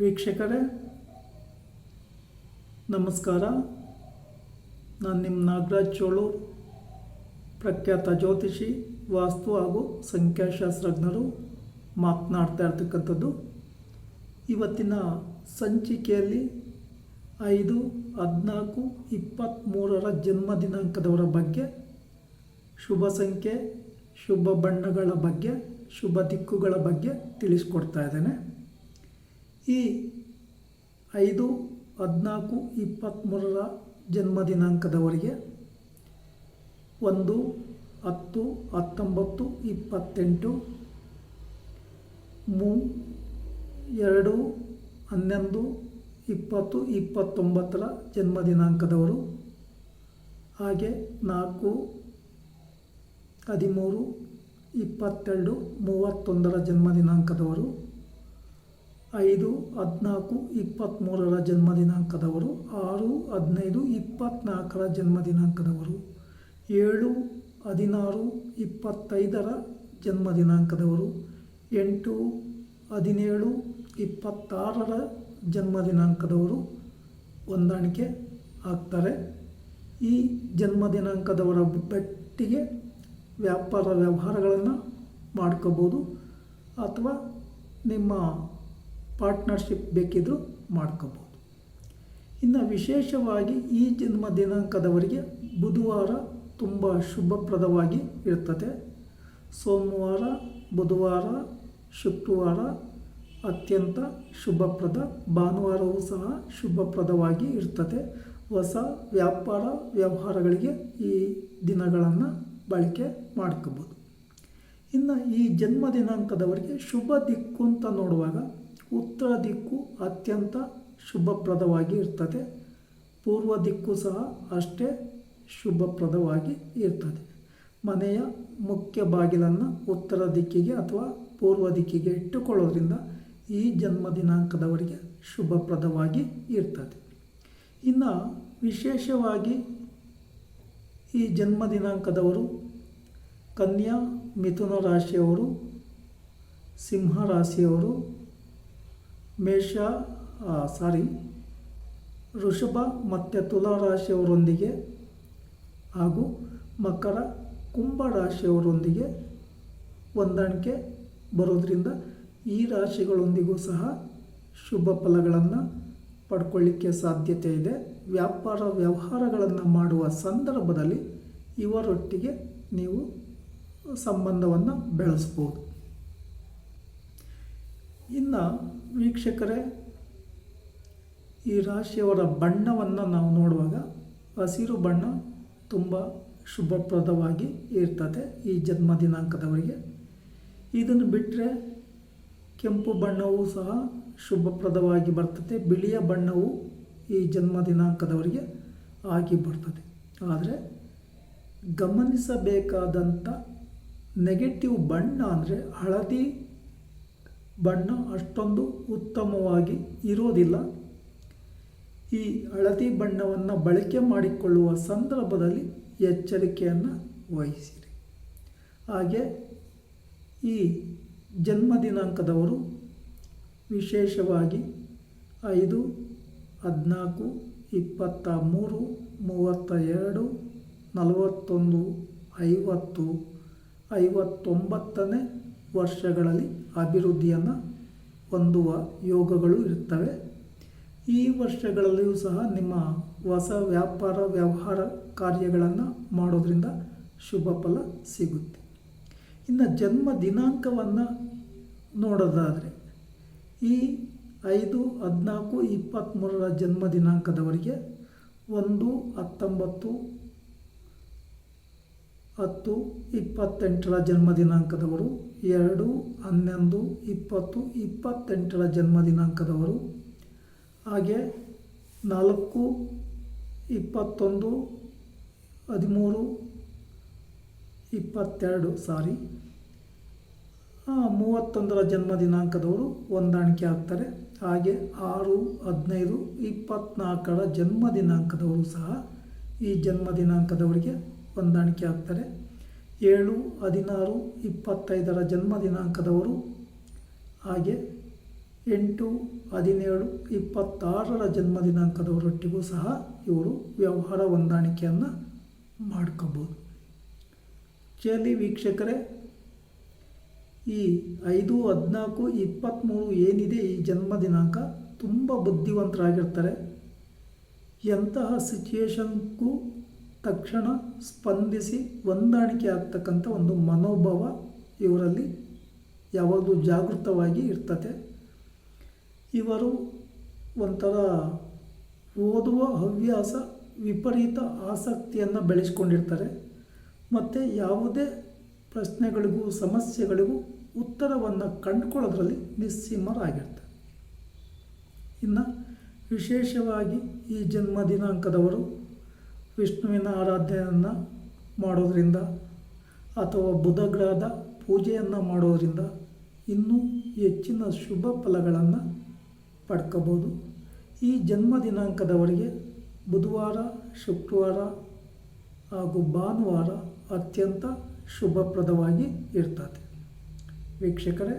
ವೀಕ್ಷಕರೇ, ನಮಸ್ಕಾರ. ನಾನು ನಿಮ್ಮ ನಾಗರಾಜ್ ಚೋಳು, ಪ್ರಖ್ಯಾತ ಜ್ಯೋತಿಷಿ, ವಾಸ್ತು ಹಾಗೂ ಸಂಖ್ಯಾಶಾಸ್ತ್ರಜ್ಞರು ಮಾತನಾಡ್ತಾ ಇರ್ತಕ್ಕಂಥದ್ದು. ಇವತ್ತಿನ ಸಂಚಿಕೆಯಲ್ಲಿ ಐದು, ಹದಿನಾಲ್ಕು ಇಪ್ಪತ್ತ್ಮೂರರ ಜನ್ಮ ದಿನಾಂಕದವರ ಬಗ್ಗೆ, ಶುಭ ಸಂಖ್ಯೆ, ಶುಭ ಬಣ್ಣಗಳ ಬಗ್ಗೆ, ಶುಭ ದಿಕ್ಕುಗಳ ಬಗ್ಗೆ ತಿಳಿಸ್ಕೊಡ್ತಾ ಇದ್ದೇನೆ. ಈ ಐದು ಹದಿನಾಲ್ಕು ಇಪ್ಪತ್ತ್ಮೂರರ ಜನ್ಮ ದಿನಾಂಕದವರಿಗೆ ಒಂದು, ಹತ್ತು, ಹತ್ತೊಂಬತ್ತು, ಇಪ್ಪತ್ತೆಂಟು, ಮೂ, ಎರಡು, ಹನ್ನೊಂದು, ಇಪ್ಪತ್ತು, ಇಪ್ಪತ್ತೊಂಬತ್ತರ ಜನ್ಮ ದಿನಾಂಕದವರು ಹಾಗೆ ನಾಲ್ಕು, ಹದಿಮೂರು, ಇಪ್ಪತ್ತೆರಡು, ಮೂವತ್ತೊಂದರ ಜನ್ಮ ದಿನಾಂಕದವರು ಐದು, ಹದಿನಾಲ್ಕು ಇಪ್ಪತ್ತ್ಮೂರರ ಜನ್ಮ ದಿನಾಂಕದವರು ಆರು, ಹದಿನೈದು ಇಪ್ಪತ್ತ್ನಾಲ್ಕರ ಜನ್ಮ ದಿನಾಂಕದವರು ಏಳು, ಹದಿನಾರು, ಇಪ್ಪತ್ತೈದರ ಜನ್ಮ ದಿನಾಂಕದವರು ಎಂಟು, ಹದಿನೇಳು, ಇಪ್ಪತ್ತಾರರ ಜನ್ಮ ದಿನಾಂಕದವರು ಹೊಂದಾಣಿಕೆ ಆಗ್ತಾರೆ. ಈ ಜನ್ಮ ದಿನಾಂಕದವರ ಬೆಟ್ಟಿಗೆ ವ್ಯಾಪಾರ ವ್ಯವಹಾರಗಳನ್ನು ಮಾಡ್ಕೋಬೋದು ಅಥವಾ ನಿಮ್ಮ ಪಾರ್ಟ್ನರ್ಶಿಪ್ ಬೇಕಿದ್ದರೂ ಮಾಡ್ಕೋಬೋದು. ಇನ್ನು ವಿಶೇಷವಾಗಿ ಈ ಜನ್ಮ ದಿನಾಂಕದವರಿಗೆ ಬುಧವಾರ ತುಂಬ ಶುಭಪ್ರದವಾಗಿ ಇರ್ತದೆ. ಸೋಮವಾರ, ಬುಧವಾರ, ಶುಕ್ರವಾರ ಅತ್ಯಂತ ಶುಭಪ್ರದ, ಭಾನುವಾರವೂ ಸಹ ಶುಭಪ್ರದವಾಗಿ ಇರ್ತದೆ. ಹೊಸ ವ್ಯಾಪಾರ ವ್ಯವಹಾರಗಳಿಗೆ ಈ ದಿನಗಳನ್ನು ಬಳಕೆ ಮಾಡ್ಕೋಬೋದು. ಇನ್ನು ಈ ಜನ್ಮ ದಿನಾಂಕದವರಿಗೆ ಶುಭ ದಿಕ್ಕು ಅಂತ ನೋಡುವಾಗ ಉತ್ತರ ದಿಕ್ಕು ಅತ್ಯಂತ ಶುಭಪ್ರದವಾಗಿ ಇರ್ತದೆ. ಪೂರ್ವ ದಿಕ್ಕು ಸಹ ಅಷ್ಟೇ ಶುಭಪ್ರದವಾಗಿ ಇರ್ತದೆ. ಮನೆಯ ಮುಖ್ಯ ಬಾಗಿಲನ್ನು ಉತ್ತರ ದಿಕ್ಕಿಗೆ ಅಥವಾ ಪೂರ್ವ ದಿಕ್ಕಿಗೆ ಇಟ್ಟುಕೊಳ್ಳೋದ್ರಿಂದ ಈ ಜನ್ಮ ದಿನಾಂಕದವರಿಗೆ ಶುಭಪ್ರದವಾಗಿ ಇರ್ತದೆ. ಇನ್ನು ವಿಶೇಷವಾಗಿ ಈ ಜನ್ಮ ದಿನಾಂಕದವರು ಕನ್ಯಾ, ಮಿಥುನ ರಾಶಿಯವರು, ಸಿಂಹ ರಾಶಿಯವರು ಮೇಷ ಸಾರಿ ಋಷಭ ಮತ್ತು ತುಲಾ ರಾಶಿಯವರೊಂದಿಗೆ ಹಾಗೂ ಮಕರ, ಕುಂಭ ರಾಶಿಯವರೊಂದಿಗೆ ಹೊಂದಾಣಿಕೆ ಬರೋದರಿಂದ ಈ ರಾಶಿಗಳೊಂದಿಗೂ ಸಹ ಶುಭ ಫಲಗಳನ್ನು ಪಡ್ಕೊಳ್ಳಿಕ್ಕೆ ಸಾಧ್ಯತೆ ಇದೆ. ವ್ಯಾಪಾರ ವ್ಯವಹಾರಗಳನ್ನು ಮಾಡುವ ಸಂದರ್ಭದಲ್ಲಿ ಇವರೊಟ್ಟಿಗೆ ನೀವು ಸಂಬಂಧವನ್ನು ಬೆಳೆಸ್ಬೋದು. ಇನ್ನು ವೀಕ್ಷಕರೇ, ಈ ರಾಶಿಯವರ ಬಣ್ಣವನ್ನು ನಾವು ನೋಡುವಾಗ ಹಸಿರು ಬಣ್ಣ ತುಂಬ ಶುಭಪ್ರದವಾಗಿ ಇರ್ತದೆ ಈ ಜನ್ಮ ದಿನಾಂಕದವರಿಗೆ. ಇದನ್ನು ಬಿಟ್ಟರೆ ಕೆಂಪು ಬಣ್ಣವೂ ಸಹ ಶುಭಪ್ರದವಾಗಿ ಬರ್ತದೆ, ಬಿಳಿಯ ಬಣ್ಣವು ಈ ಜನ್ಮ ದಿನಾಂಕದವರಿಗೆ ಆಗಿ ಬರ್ತದೆ. ಆದರೆ ಗಮನಿಸಬೇಕಾದಂಥ ನೆಗೆಟಿವ್ ಬಣ್ಣ ಅಂದರೆ ಹಳದಿ ಬಣ್ಣ ಅಷ್ಟೊಂದು ಉತ್ತಮವಾಗಿ ಇರೋದಿಲ್ಲ ಈ ಹಳದಿ ಬಣ್ಣವನ್ನು ಬಳಕೆ ಮಾಡಿಕೊಳ್ಳುವ ಸಂದರ್ಭದಲ್ಲಿ ಎಚ್ಚರಿಕೆಯನ್ನು ವಹಿಸಿರಿ. ಹಾಗೆ ಈ ಜನ್ಮ ದಿನಾಂಕದವರು ವಿಶೇಷವಾಗಿ ಐದು, ಹದಿನಾಲ್ಕು, ಇಪ್ಪತ್ತ ಮೂರು, ಮೂವತ್ತ ಎರಡು, ನಲವತ್ತೊಂದು, ಐವತ್ತು, ಐವತ್ತೊಂಬತ್ತನೇ ವರ್ಷಗಳಲ್ಲಿ ಅಭಿವೃದ್ಧಿಯನ್ನು ಹೊಂದುವ ಯೋಗಗಳು ಇರ್ತವೆ ಈ ವರ್ಷಗಳಲ್ಲಿಯೂ ಸಹ ನಿಮ್ಮ ಹೊಸ ವ್ಯಾಪಾರ ವ್ಯವಹಾರ ಕಾರ್ಯಗಳನ್ನು ಮಾಡೋದ್ರಿಂದ ಶುಭ ಫಲ ಸಿಗುತ್ತೆ. ಇನ್ನು ಜನ್ಮ ದಿನಾಂಕವನ್ನು ನೋಡೋದಾದರೆ, ಈ ಐದು, ಹದಿನಾಲ್ಕು ಇಪ್ಪತ್ತ್ಮೂರರ ಜನ್ಮ ದಿನಾಂಕದವರಿಗೆ ಒಂದು, ಹತ್ತೊಂಬತ್ತು ಹತ್ತು, ಇಪ್ಪತ್ತೆಂಟರ ಜನ್ಮ ದಿನಾಂಕದವರು ಎರಡು, ಹನ್ನೊಂದು, ಇಪ್ಪತ್ತು, ಇಪ್ಪತ್ತೆಂಟರ ಜನ್ಮ ದಿನಾಂಕದವರು ಹಾಗೆ ನಾಲ್ಕು, ಇಪ್ಪತ್ತೊಂದು, ಹದಿಮೂರು, ಇಪ್ಪತ್ತೆರಡು ಸಾರಿ. ಮೂವತ್ತೊಂದರ ಜನ್ಮ ದಿನಾಂಕದವರು ಹೊಂದಾಣಿಕೆ ಆಗ್ತಾರೆ. ಹಾಗೆ ಆರು, ಹದಿನೈದು ಇಪ್ಪತ್ತ್ನಾಲ್ಕರ ಜನ್ಮ ದಿನಾಂಕದವರು ಸಹ ಈ ಜನ್ಮ ದಿನಾಂಕದವರಿಗೆ ಹೊಂದಾಣಿಕೆ ಆಗ್ತಾರೆ. ಏಳು, ಹದಿನಾರು, ಇಪ್ಪತ್ತೈದರ ಜನ್ಮ ದಿನಾಂಕದವರು. ಹಾಗೆ ಎಂಟು, ಹದಿನೇಳು, ಇಪ್ಪತ್ತಾರರ ಜನ್ಮ ದಿನಾಂಕದವರೊಟ್ಟಿಗೂ ಸಹ ಇವರು ವ್ಯವಹಾರ ಹೊಂದಾಣಿಕೆಯನ್ನು ಮಾಡ್ಕೋಬೋದು. ಚಲಿ ವೀಕ್ಷಕರೇ, ಈ ಐದು, ಹದಿನಾಲ್ಕು ಇಪ್ಪತ್ತ್ಮೂರು ಏನಿದೆ ಈ ಜನ್ಮ ದಿನಾಂಕ? ತುಂಬ ಬುದ್ಧಿವಂತರಾಗಿರ್ತಾರೆ. ಎಂತಹ ಸಿಚುಯೇಷನ್ಗೂ ತಕ್ಷಣ ಸ್ಪಂದಿಸಿ ಹೊಂದಾಣಿಕೆ ಆಗ್ತಕ್ಕಂಥ ಒಂದು ಮನೋಭಾವ ಇವರಲ್ಲಿ ಯಾವಾಗಲೂ ಜಾಗೃತವಾಗಿ ಇರ್ತದೆ. ಇವರು ಒಂಥರ ಓದುವ ಹವ್ಯಾಸ, ವಿಪರೀತ ಆಸಕ್ತಿಯನ್ನು ಬೆಳೆಸ್ಕೊಂಡಿರ್ತಾರೆ. ಮತ್ತು ಯಾವುದೇ ಪ್ರಶ್ನೆಗಳಿಗೂ, ಸಮಸ್ಯೆಗಳಿಗೂ ಉತ್ತರವನ್ನು ಕಂಡುಕೊಳ್ಳೋದ್ರಲ್ಲಿ ನಿಸ್ಸೀಮರಾಗಿರ್ತಾರೆ. ಇನ್ನು ವಿಶೇಷವಾಗಿ ಈ ಜನ್ಮ ದಿನಾಂಕದವರು ವಿಷ್ಣುವಿನ ಆರಾಧನೆಯನ್ನು ಮಾಡೋದರಿಂದ ಅಥವಾ ಬುಧ ಗ್ರಹದ ಪೂಜೆಯನ್ನು ಮಾಡೋದರಿಂದ ಇನ್ನೂ ಹೆಚ್ಚಿನ ಶುಭ ಫಲಗಳನ್ನು ಪಡ್ಕೋಬೋದು. ಈ ಜನ್ಮ ದಿನಾಂಕದವರೆಗೆ ಬುಧವಾರ, ಶುಕ್ರವಾರ ಹಾಗೂ ಭಾನುವಾರ ಅತ್ಯಂತ ಶುಭಪ್ರದವಾಗಿ ಇರ್ತದೆ. ವೀಕ್ಷಕರೇ,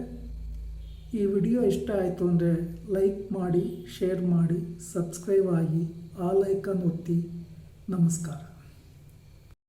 ಈ ವಿಡಿಯೋ ಇಷ್ಟ ಆಯಿತು ಅಂದರೆ ಲೈಕ್ ಮಾಡಿ, ಶೇರ್ ಮಾಡಿ, ಸಬ್ಸ್ಕ್ರೈಬ್ ಆಗಿ, ಆ ಲೈಕನ್ನು ಒತ್ತಿ. ನಮಸ್ಕಾರ